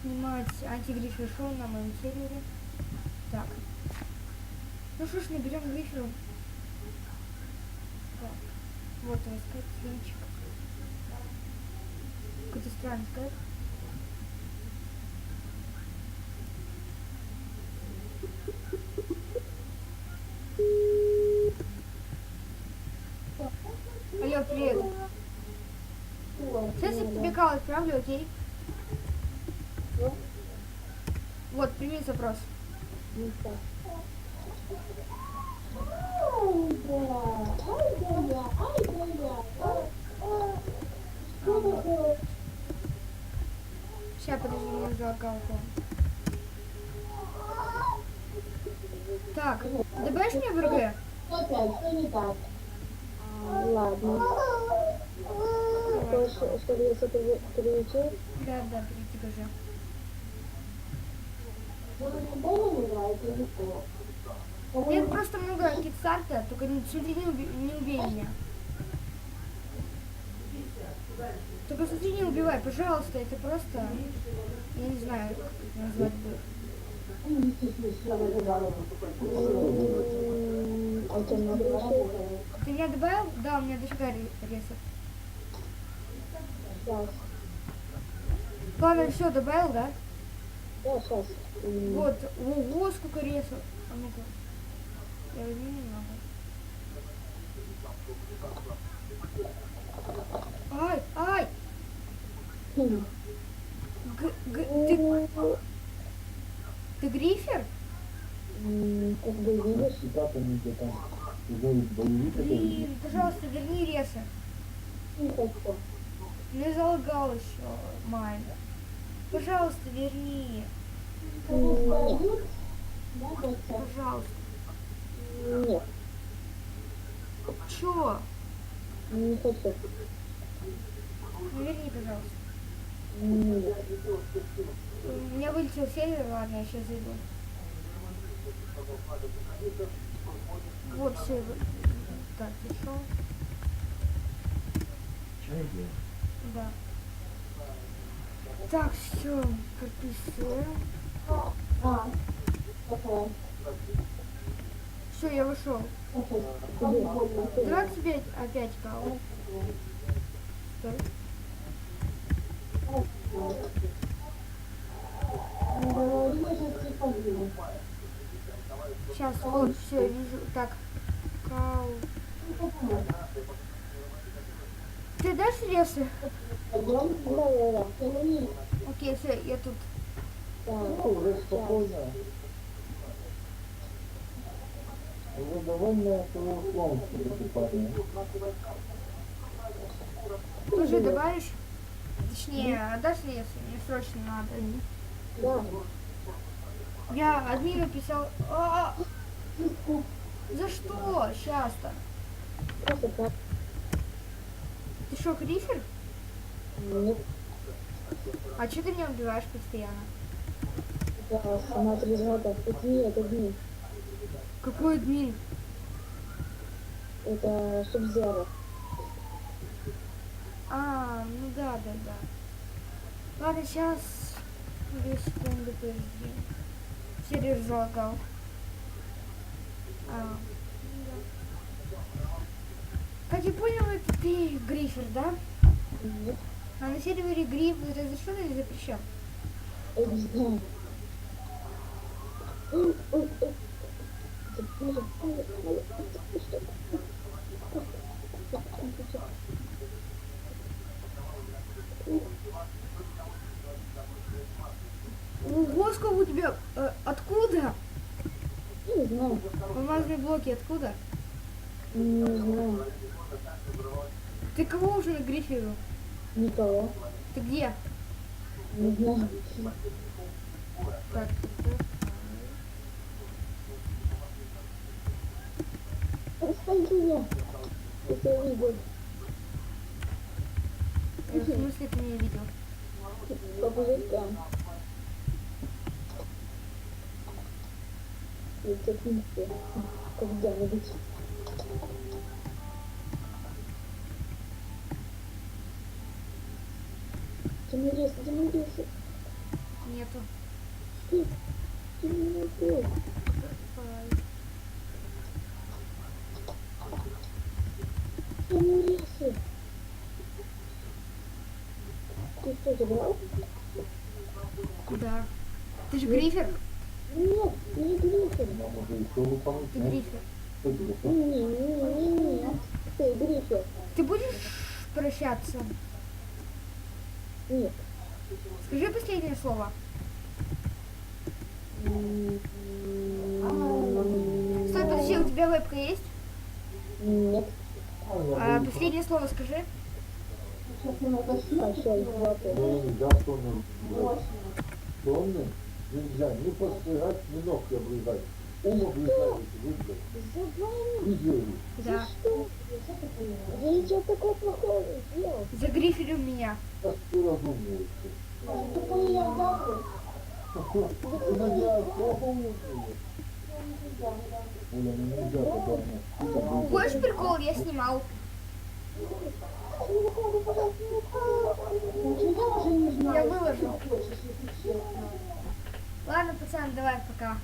снимать антигрифер шоу на моем сервере. Так. Ну что ж, наберем гриферу. Так. Вот он, скайп, свинчик. Какой-то странный скайп. Алло, привет. Сейчас я тебе кал отправлю, окей? Вот, прими запрос. Сейчас, подожди, мне уже аккаунт. Так, добавишь мне в РГ? Опять, что не так? Ладно. Хочешь, чтобы я что-то переучил? Да, да, перейти уже. Нет, просто много китсарта, только не, смотри, не, уби- не убей меня. Только смотри, не убивай, пожалуйста, это просто, я не знаю, как назвать будет. Ты меня добавил? Да, у меня дофига ре- ресов. Сейчас. Ладно, все, добавил, да? Да, сейчас. Вот, ого, сколько ресов. А ну-ка. Я возьму немного. Ай, ай! Г, г, ты, ты грифер? Как бы видишь, Цитатами где-то из боевика. Блин, пожалуйста, верни ресы. не залагал еще майн. Пожалуйста, верни. Нет. Пожалуйста. Нет, Чё? не хочу. Ну, верни, пожалуйста. Нет. У меня вылетел сервер, ладно, я сейчас зайду. Вот сервер. Так, пришел. Чайки. Да. Так, все, подписываем. Все, я вышел. Где? 25 опять? Стой. Сейчас, вот, все, вижу. Так, кау. Ты дашь да. Окей, все, я тут. Уже спокойно. Уже довольно своего слова парня. Тоже добавишь? Точнее, отдашь ресы? Мне срочно надо. да. Я админу писал. А! За что? Сейчас-то. Ты что, грифер? Нет. А что ты меня убиваешь постоянно? Да, сама трезота. Это не это дни. Какой админ? Это Субзера. А, ну да, да, да. Ладно, сейчас. Две секунды, подожди. Сервер залагал. А. Как я понял, это ты грифер, да? Нет. А на сервере гриф разрешен или запрещен? Я не знаю. Ого, сколько у тебя? э, откуда? Не знаю. Алмазные блоки откуда? Не знаю. Ты кого уже на гриферу? Никого. Ты где? Не знаю. Так, Расскажи мне. Если я видел. так. В смысле ты меня видел? По пузырькам. Я тебя. Когда-нибудь. Тимирис, Тимирис. Нету. Ты, ты меня убил. Ай. Я не лесу. Ты что, забрал? Да. Ты же грифер? Нет, не выполнить. Ты нет? грифер. Не, не, не, не. Ты Гриффин. Ты будешь прощаться? Нет. Скажи последнее слово. Стой, подожди, у тебя вебка есть? Нет. А, последнее слово скажи. Ну, нельзя не посылать, ни ногти обрезать. Ум обрезаете, вы, блядь. Забавно. Видели? Да. Что? Я ничего такого плохого не сделал. Загрифери у меня. Как ты разумеешься. Ну, я Хочешь прикол? Я снимал. Я выложу. Ладно, пацан, давай, пока.